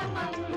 Thank.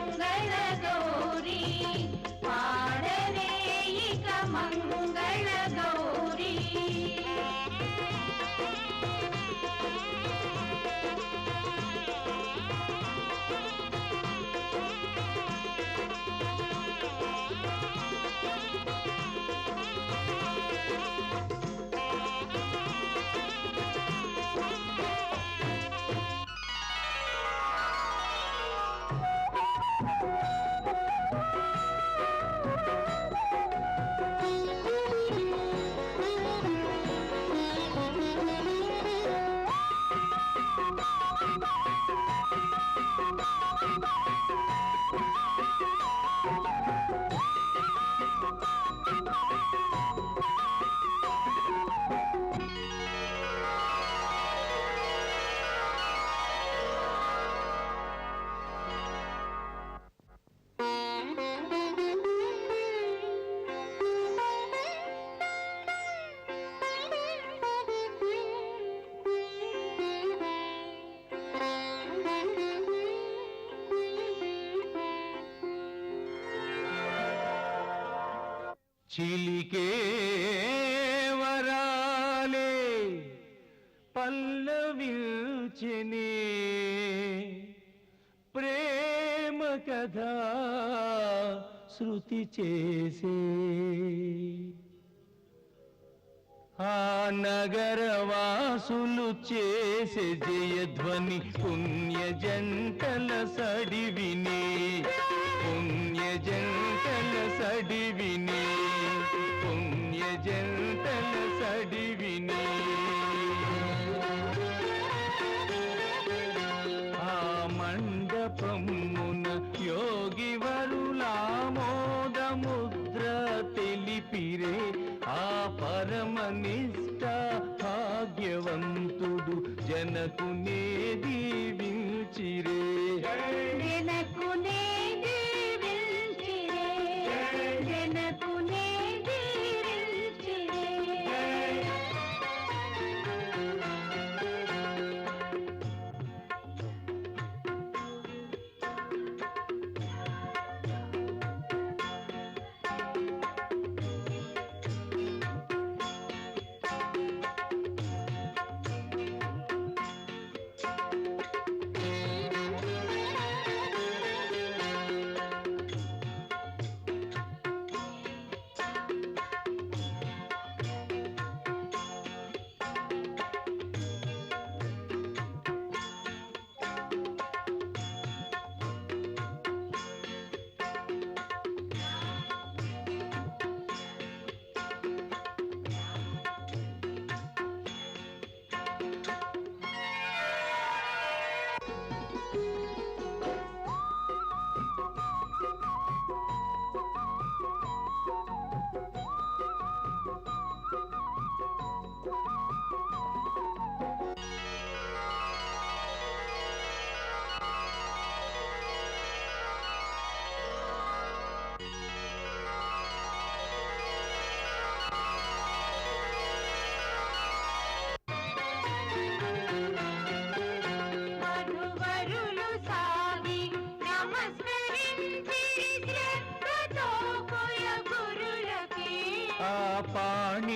చిలికే వరాలే పల్లవిల్చనే ప్రేమ కథ శృతి చేసే. ఆ నగరవాసులు చేసే జయధ్వని పుణ్య జంటల సడివినే. తునే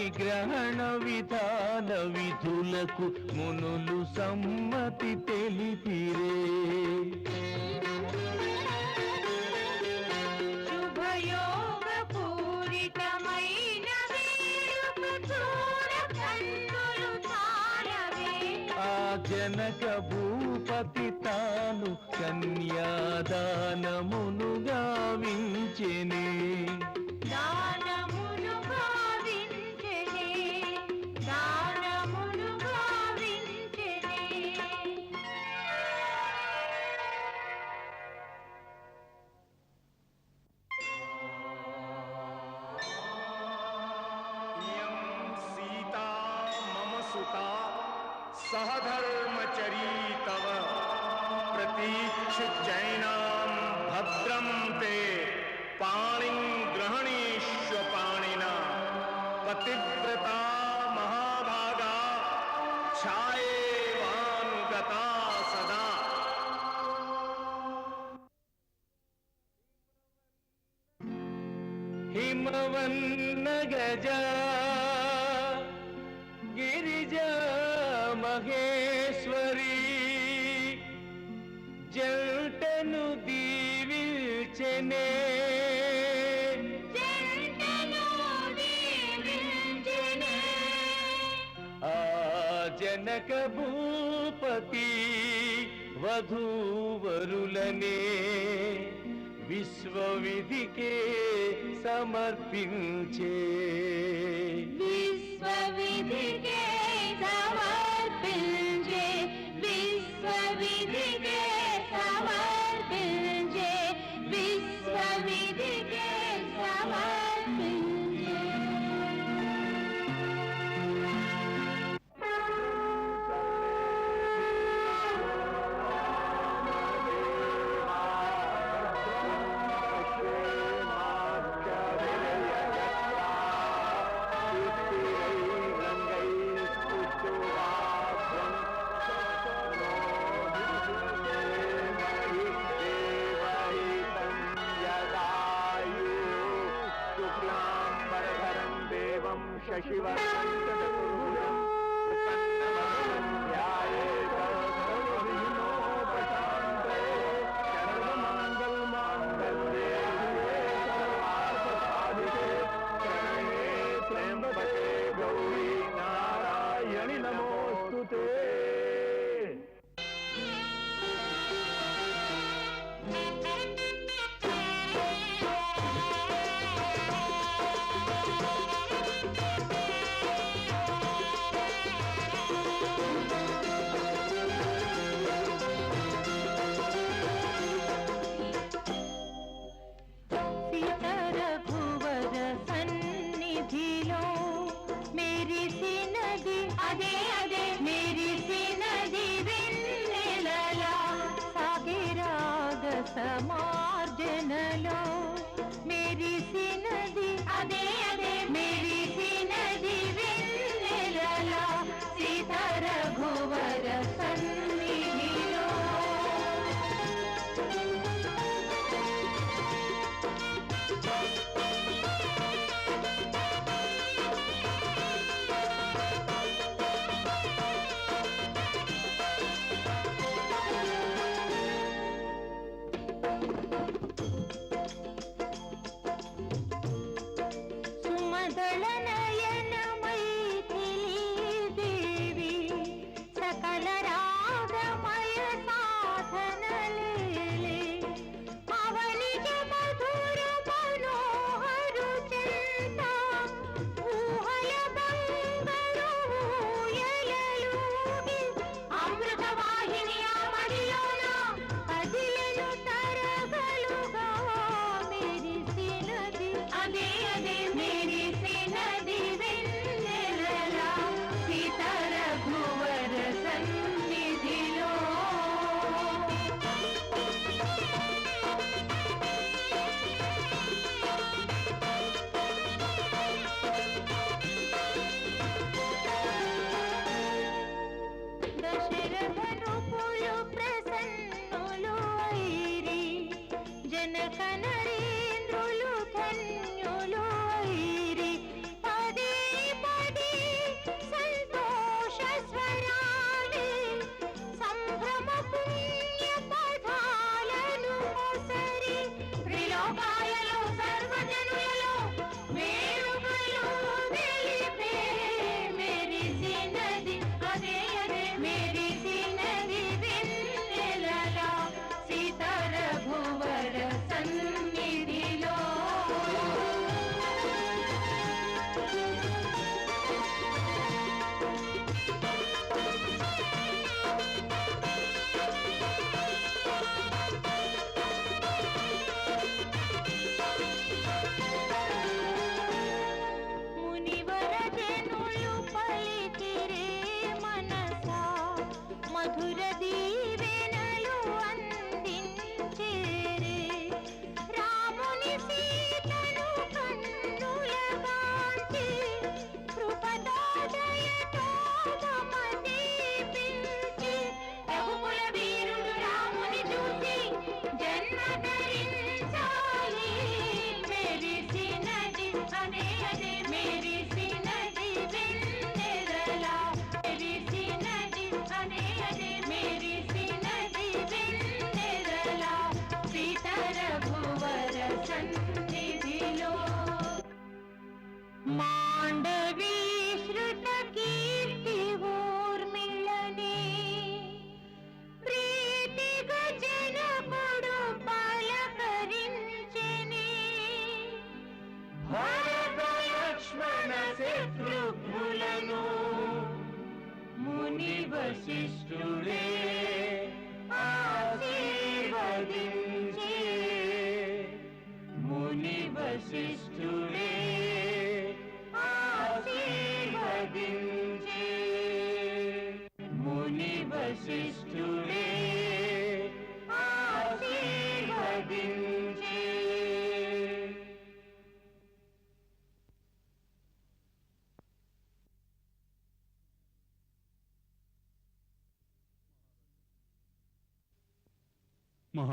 పరిగ్రహణ విధాన విధులకు మునులు సమ్మతి తెలిపిరే. జనక భూపతి తాను కన్యాదానమున నిలిచెనే ఆ జనక భూపతి వధూవరులనే విశ్వవిధికే సమర్పించే విశ్వవిధి முதல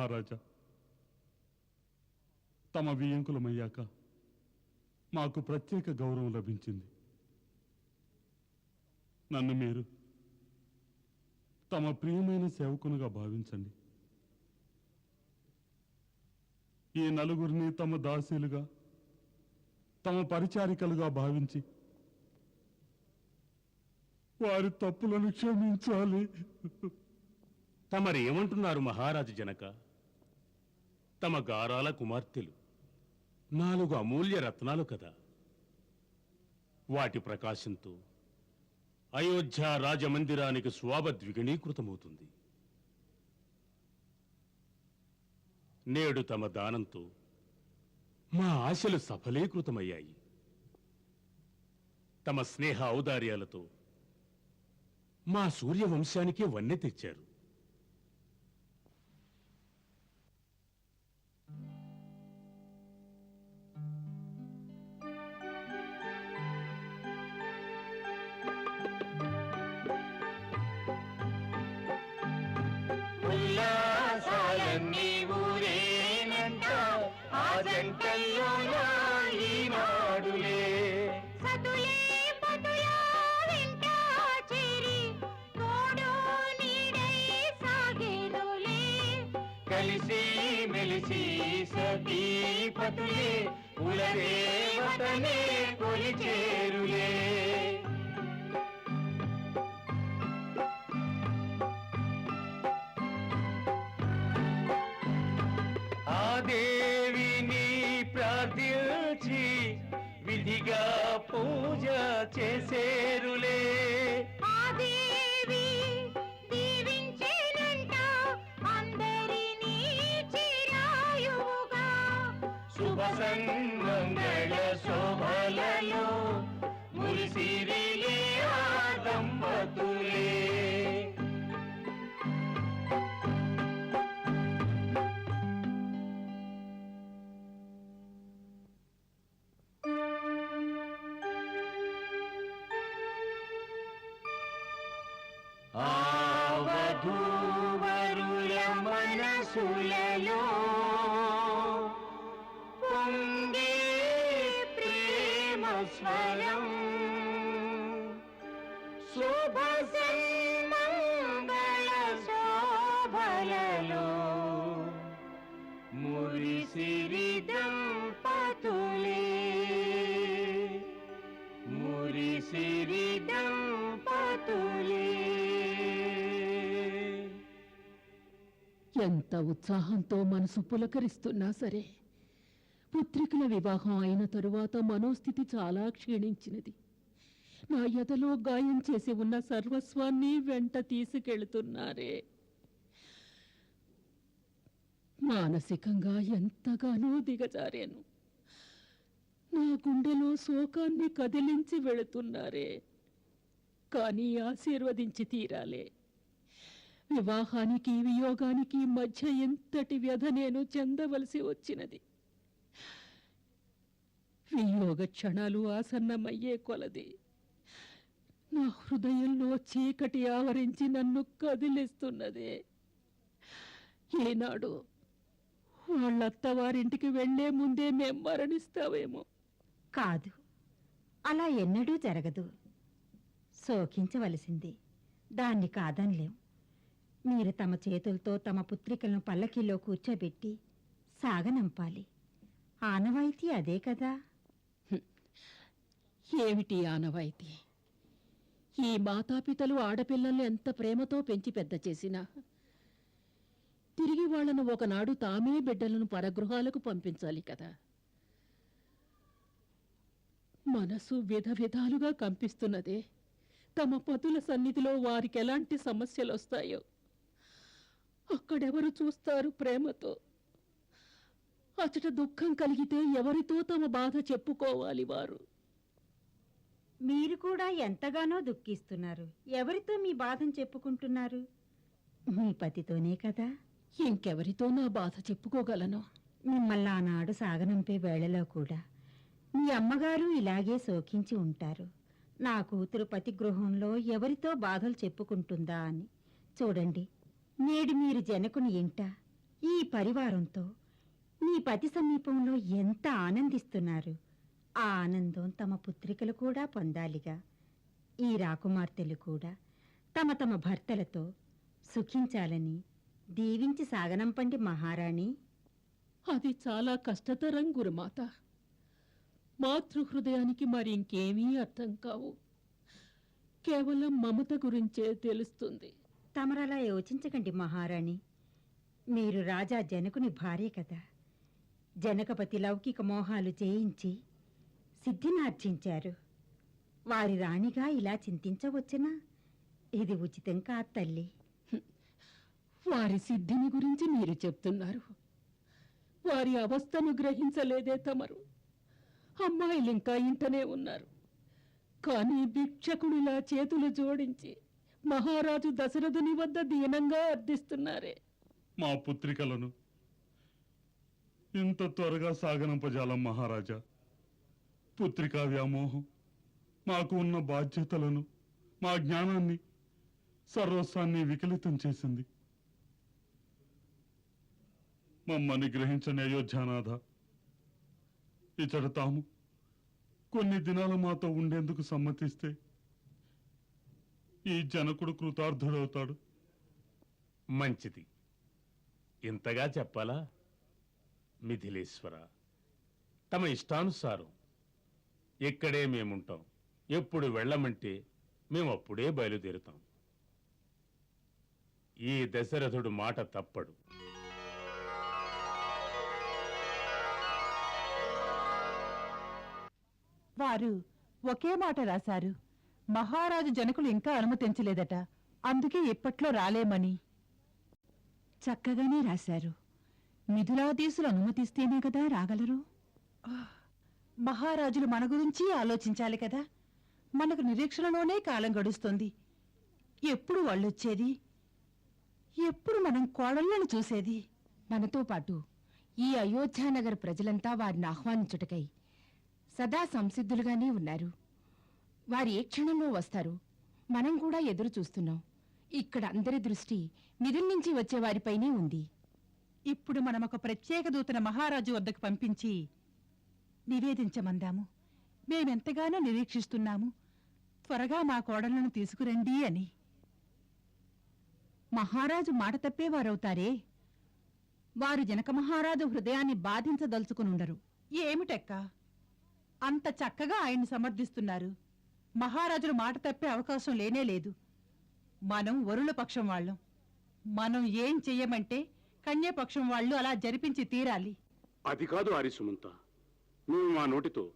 మహారాజా. తమ వియంకులమయ్యాక మాకు ప్రత్యేక గౌరవం లభించింది. నన్ను మీరు తమ ప్రియమైన సేవకునిగా భావించండి. ఈ నలుగురిని తమ దాసీలుగా తమ పరిచారికలుగా భావించి వారి తప్పులను క్షమించాలి. తమరు ఏమంటున్నారు మహారాజు జనక? తమ గారాల కుమార్తెలు. నాలుగు అమూల్య రత్నాలు కదా. వాటి ప్రకాశంతో అయోధ్య రాజమందిరానికి శోభ ద్విగుణీకృతమవుతుంది. నేడు తమ దానంతో మా ఆశలు సఫలీకృతమయ్యాయి. తమ స్నేహ ఔదార్యాలతో మా సూర్యవంశానికే వన్నె తెచ్చారు. విధిగా పూజ చేసేరు. శుభ సన్మంగళ శోభలలో మురిసిరి దంపతులే దంపతులే ఎంత ఉత్సాహంతో మనసు పులకరిస్తున్నా సరే పుత్రికల వివాహం అయిన తరువాత మనోస్థితి చాలా క్షీణించినది. నా ఎదలో గాయం చేసి ఉన్న సర్వస్వాన్ని వెంట తీసుకెళ్తున్నారే. మానసికంగా ఎంతగానో దిగజారాను. నా గుండెలో శోకాన్ని కదిలించి వెళుతున్నారే. కానీ ఆశీర్వదించి తీరాలే. వివాహానికి వియోగానికి మధ్య ఎంతటి వ్యధ నేను చెందవలసి వచ్చినది. వియోగ క్షణాలు ఆసన్నమయ్యే కొలది. నా హృదయంలో చీకటి ఆవరించి నన్ను కదిలిస్తున్నదే. ఈనాడు వాళ్ళత్తవారింటికి వెళ్ళే ముందే మేం మరణిస్తావేమో. కాదు అలా ఎన్నడూ జరగదు. శోకించవలసింది. దాన్ని కాదనలేం. మీరు తమ చేతులతో తమ పుత్రికలను పల్లకీలో కూర్చోబెట్టి సాగనంపాలి. ఆనవాయితీ అదే కదా. ఏమిటి ఆనవాయితీ? ఈ మాతాపితలు ఆడపిల్లల్ని ఎంత ప్రేమతో పెంచి పెద్ద చేసినా. తిరిగి వాళ్ళను ఒకనాడు తామే బిడ్డలను పరగృహాలకు పంపించాలి కదా. మనసు విధ విధాలుగా కంపిస్తున్నదే. తమ పతుల సన్నిధిలో వారికి ఎలాంటి సమస్యలు వస్తాయో. అక్కడెవరు చూస్తారు ప్రేమతో? అచట దుఃఖం కలిగితే ఎవరితో తమ బాధ చెప్పుకోవాలి వారు? మీరు కూడా ఎంతగానో దుఃఖిస్తున్నారు. ఎవరితో మీ బాధను చెప్పుకుంటున్నారు? మీ పతితోనే కదా. ఇంకెవరితో నా బాధ చెప్పుకోగలను? మిమ్మల్ని ఆనాడు సాగనంపే వేళలో కూడా మీ అమ్మగారు ఇలాగే శోకించి ఉంటారు. నా కూతురు పతి గృహంలో ఎవరితో బాధలు చెప్పుకుంటుందా అని. చూడండి నేడు మీరు జనకుని ఇంట ఈ పరివారంతో మీ పతి సమీపంలో ఎంత ఆనందిస్తున్నారు. ఆ ఆనందం తమ పుత్రికలు కూడా పొందాలిగా. ఈ రాకుమార్తెలు కూడా తమ తమ భర్తలతో సుఖించాలని దీవించి సాగనంపండి మహారాణి. అది చాలా కష్టతరం గురుమాత. మాతృహృదయానికి మరి ఇంకేమీ అర్థం కావు. కేవలం మమత గురించే తెలుస్తుంది. తమరలా యోచించకండి మహారాణి. మీరు రాజా జనకుని భార్య కదా. జనకపతి లౌకిక మోహాలు చేయించి సిద్ధినార్జించారు. వారి రాణిగా ఇలా చింతించవచ్చునా? ఇది ఉచితం కాదు తల్లి? వారి సిద్ధిని గురించి మీరు చెప్తున్నారు. వారి అవస్థను గ్రహించలేదే తమరు. అమ్మాయిలు ఇంకా ఇంటనే ఉన్నారు. కానీ భిక్షకుడిలా చేతులు జోడించి మహారాజు దశరథుని వద్ద దీనంగా అర్థిస్తున్నారే. మా పుత్రికలను ఇంత త్వరగా సాగనంపజాలం మహారాజా. పుత్రికా వ్యామోహం. మాకు ఉన్న బాధ్యతలను మా జ్ఞానాన్ని సర్వస్వాన్ని వికలితం చేసింది. మమ్మల్ని గ్రహించని అయోధ్యానాథ ఇతడు తాము కొన్ని దినాలు మాతో ఉండేందుకు సమ్మతిస్తే ఈ జనకుడు కృతార్థుడవుతాడు. మంచిది. ఇంతగా చెప్పాలా? మిథిలేశ్వర తమ ఇష్టానుసారం ఇక్కడే మేముంటాం. ఎప్పుడు వెళ్ళమంటే మేము అప్పుడే బయలుదేరుతాం. ఈ దశరథుడు మాట తప్పడు. వారు ఒకే మాట రాశారు. మహారాజు జనకులు ఇంకా అనుమతించలేదట. అందుకే ఇప్పట్లో రాలేమని. చక్కగానే రాశారు. మిథులాదీసులు అనుమతిస్తేనే కదా రాగలరు? మహారాజులు మన గురించి ఆలోచించాలి కదా. మనకు నిరీక్షణలోనే కాలం గడుస్తుంది. ఎప్పుడు వాళ్ళొచ్చేది? ఎప్పుడు మనం కోడళ్ళను చూసేది? మనతో పాటు ఈ అయోధ్యానగర్ ప్రజలంతా వారిని ఆహ్వానించుటకై సదా సంసిద్ధులుగానే ఉన్నారు. వారు ఏ క్షణంలో వస్తారు? మనం కూడా ఎదురు చూస్తున్నాం. ఇక్కడ అందరి దృష్టి మిదిల్ నుంచి వచ్చే వారిపైనే ఉంది. ఇప్పుడు మనం ఒక ప్రత్యేక దూతన మహారాజు వద్దకు పంపించి నివేదించమందాము. మేమెంతగానో నిరీక్షిస్తున్నాము. త్వరగా మా కోడళ్ళను తీసుకురండి అని. మహారాజు మాట తప్పేవారవుతారే? వారు జనక మహారాజు హృదయాన్ని బాధించదలుచుకునుండరు. ఏమిటెక్క? అంత చక్కగా ఆయన్ని సమర్థిస్తున్నారు. మహారాజులు మాట తప్పే అవకాశం లేనే లేదు. మనం వరుల పక్షం వాళ్ళం. మనం ఏం చెయ్యమంటే కన్యాపక్షం వాళ్ళు అలా జరిపించి తీరాలి. అది కాదు ఆరిసుమంత. మేము మా నోటితో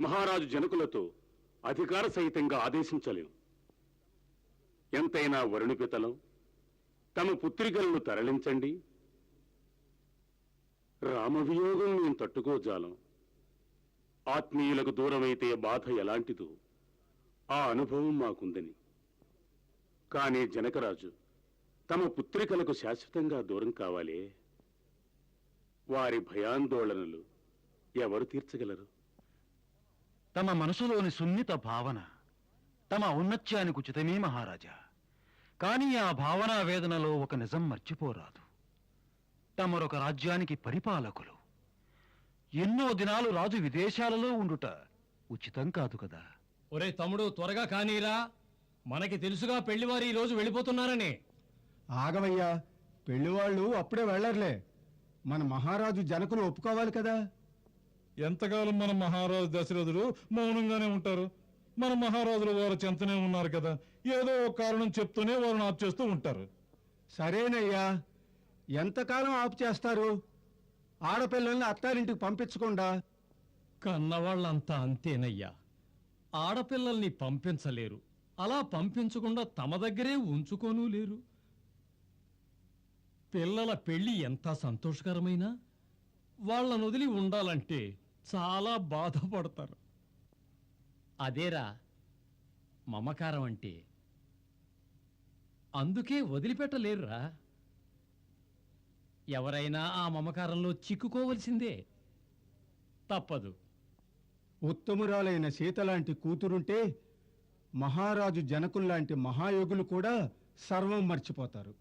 మహారాజు జనకులతో అధికార సహితంగా ఆదేశించలేం ఎంతైనా వరుణి పితలం తమ పుత్రికలను తరలించండి. రామవియోగం మేము తట్టుకోజాలం ఆత్మీయులకు దూరమైతే బాధ ఎలాంటిదో ఆ అనుభవం మాకుందని. కానీ జనకరాజు తమ పుత్రికలకు శాశ్వతంగా దూరం కావాలే. వారి భయాందోళనలు ఎవరు తీర్చగలరు? తమ మనసులోని సున్నిత భావన తమ ఔన్నత్యానికి ఉచితమే మహారాజా. కానీ ఆ భావనా వేదనలో ఒక నిజం మర్చిపోరాదు. తమరొక రాజ్యానికి పరిపాలకులు. ఎన్నో దినాలు రాజు విదేశాలలో ఉండుట ఉచితం కాదు కదా. ఒరే తమ్ముడు త్వరగా కానీరా. మనకి తెలుసుగా పెళ్ళివారు ఈ రోజు వెళ్ళిపోతున్నారని. ఆగవయ్యా పెళ్ళివాళ్ళు అప్పుడే వెళ్ళర్లే మన మహారాజు జనకులు ఒప్పుకోవాలి కదా. ఎంతకాలం మన మహారాజు దశరథుడు మౌనంగానే ఉంటారు? మన మహారాజులు వారు చెంతనే ఉన్నారు కదా. ఏదో ఒక కారణం చెప్తూనే వారిని ఆప్ చేస్తూ ఉంటారు. సరేనయ్యా. ఎంతకాలం ఆపు చేస్తారు? ఆడపిల్లల్ని అత్తారింటికి పంపించకుండా? కన్నవాళ్ళంతా అంతేనయ్యా. ఆడపిల్లల్ని పంపించలేరు. అలా పంపించకుండా తమ దగ్గరే ఉంచుకోనూ లేరు. పిల్లల పెళ్ళి ఎంత సంతోషకరమైనా? వాళ్ళను వదిలి ఉండాలంటే చాలా బాధపడతారు. అదేరా మమకారం అంటే. అందుకే వదిలిపెట్టలేరురా. ఎవరైనా ఆ మమకారంలో చిక్కుకోవలసిందే. తప్పదు. ఉత్తమురాలైన సీత లాంటి కూతురుంటే మహారాజు జనకుల్లాంటి మహాయోగులు కూడా సర్వం మర్చిపోతారు.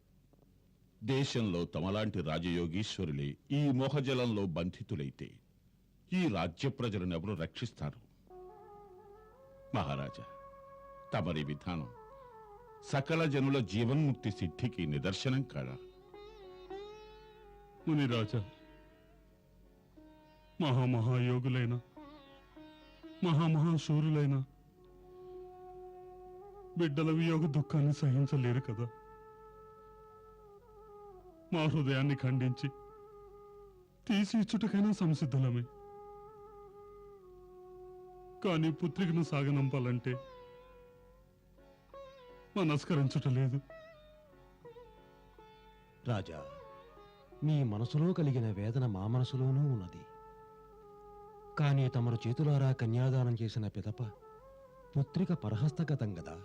దేశంలో తమలాంటి రాజయోగీశ్వరులే ఈ మోహజలంలో బంధితులైతే. ఈ రాజ్య ప్రజలను ఎవరు రక్షిస్తారు? మహారాజా తమరి విధానం సకల జనుల జీవన్ముక్తి సిద్ధికి నిదర్శనం కాడా. మునిరాజా మహామహాయోగులైన మహామహాశూరులైన బిడ్డల వియోగ దుఃఖాన్ని సహించలేరు కదా? మా హృదయాన్ని ఖండించి తీసి ఇచ్చుటకైనా సంసిద్ధులమే. కానీ పుత్రికను సాగనంపాలంటే మనస్కరించుట లేదు రాజా మీ మనసులో కలిగిన వేదన మా మనసులోనూ ఉన్నది. కానీ తమరు చేతులారా కన్యాదానం చేసిన పిదప పుత్రిక పరహస్తగతం గదా.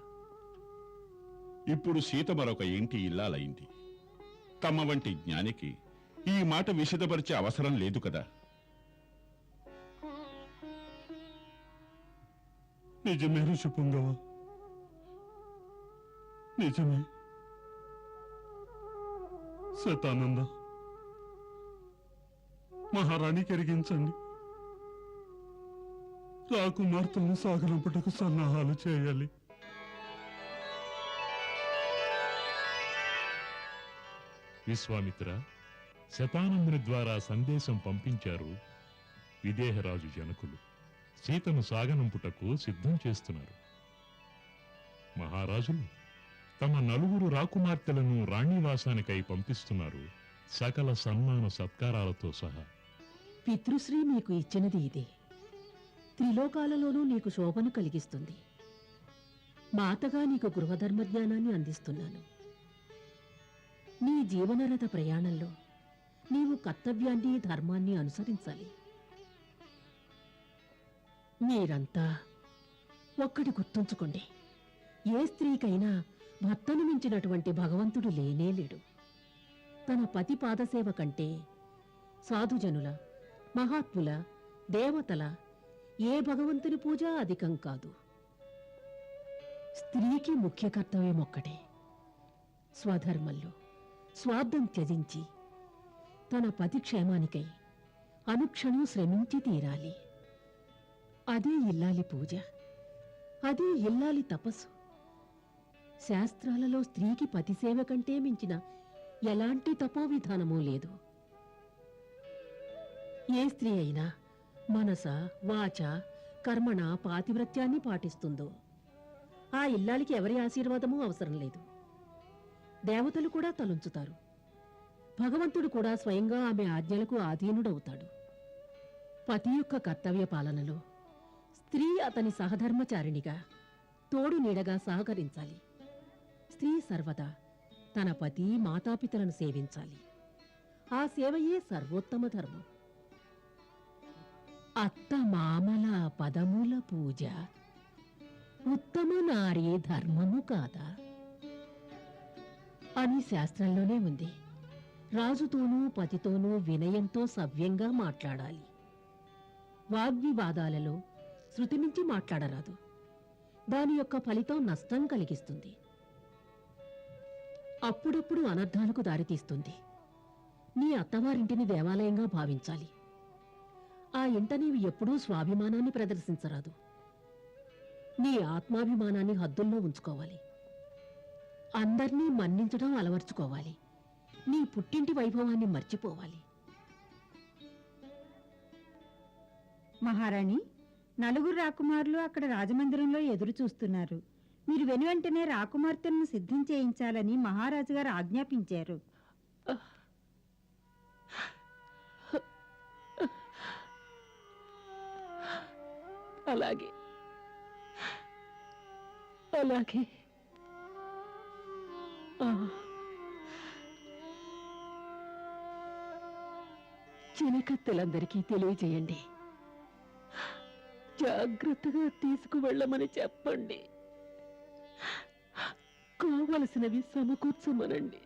ఇప్పుడు సీత మరొక ఇంటి ఇల్లాలైంది తమ వంటి జ్ఞానికి ఈ మాట విశదపరిచే అవసరం లేదు కదా. నిజమే ఋషిపుంగవ నిజమే. శతానంద మహారాణి కరిగించండి. రాకుమార్తెను సాగనంపటకు సన్నాహాలు చేయాలి. విశ్వామిత్ర శతానందుని ద్వారా సందేశం పంపించారు విదేహరాజు జనకులు. సీతను సాగనంపుటకు సిద్ధం చేస్తున్నారు. మహారాజులు తమ నలుగురు రాకుమార్తెలను రాణివాసానికై పంపిస్తున్నారు సకల సన్మాన సత్కారాలతో సహా. పితృశ్రీ మీకు ఇచ్చినది ఇదే. త్రిలోకాలలోనూ నీకు శోభను కలిగిస్తుంది. మాతగా నీకు గృహధర్మ జ్ఞానాన్ని అందిస్తున్నాను. నీ జీవనరథ ప్రయాణంలో నీవు కర్తవ్యాన్ని ధర్మాన్ని అనుసరించాలి. మీరంతా ఒక్కటి గుర్తుంచుకోండి. ఏ స్త్రీకైనా భర్తను మించినటువంటి భగవంతుడు లేనే లేడు. తన పతి పాదసేవ కంటే సాధుజనుల మహాత్ముల దేవతల ఏ భగవంతుని పూజ అధికం కాదు. స్త్రీకి ముఖ్య కర్తవ్యం ఒక్కటే. స్వధర్మంలో స్వార్థం త్యజించి తన పతి క్షేమానికై అనుక్షణం శ్రమించి తీరాలి. అదే ఇల్లాలి పూజ. అదే ఇల్లాలి తపస్సు. శాస్త్రాలలో స్త్రీకి పతిసేవ కంటే మించిన ఎలాంటి తపో విధానమూ లేదు. ఏ స్త్రీ అయినా మనస వాచ కర్మణ పాతివ్రత్యాన్ని పాటిస్తుందో ఆ ఇల్లాలికి ఎవరి ఆశీర్వాదమూ అవసరం లేదు. దేవతలు కూడా తలుంచుతారు. భగవంతుడు కూడా స్వయంగా ఆమె ఆజ్ఞలకు ఆధీనుడవుతాడు. పతి యొక్క కర్తవ్య పాలనలో అతని సహధర్మచారిణిగా తోడు నీడగా సహకరించాలి. స్త్రీ సర్వదా తన పతి మాతాపితలను సేవించాలి. ఆ సేవయే సర్వోత్తమ ధర్మం. అత్త మామల పదముల పూజ ఉత్తమ నారీ ధర్మము కాదా? అని శాస్త్రంలోనే ఉంది. రాజుతోనూ పతితోనూ వినయంతో సవ్యంగా మాట్లాడాలి. వాగ్వివాదాలలో శృతిమించి మాట్లాడరాదు. దాని యొక్క ఫలితం నష్టం కలిగిస్తుంది. అప్పుడప్పుడు అనర్థాలకు దారితీస్తుంది నీ అత్తవారింటిని దేవాలయంగా భావించాలి. ఆ ఇంట నీవు ఎప్పుడూ స్వాభిమానాన్ని ప్రదర్శించరాదు. నీ ఆత్మాభిమానాన్ని హద్దుల్లో ఉంచుకోవాలి. అందర్నీ మన్నించడం అలవర్చుకోవాలి. నీ పుట్టింటి వైభవాన్ని మర్చిపోవాలి. మహారాణి నలుగురు రాకుమారులు అక్కడ రాజమందిరంలో ఎదురు చూస్తున్నారు. మీరు వెను వెంటనే రాకుమార్తెలను సిద్ధం చేయించాలని మహారాజు గారు ఆజ్ఞాపించారు. అలాగే. అలాగే. ఆ. చినకత్తెలందరికీ తెలియజేయండి. జాగ్రత్తగా తీసుకువెళ్ళమని చెప్పండి. కావలసినవి సమకూర్చమనండి.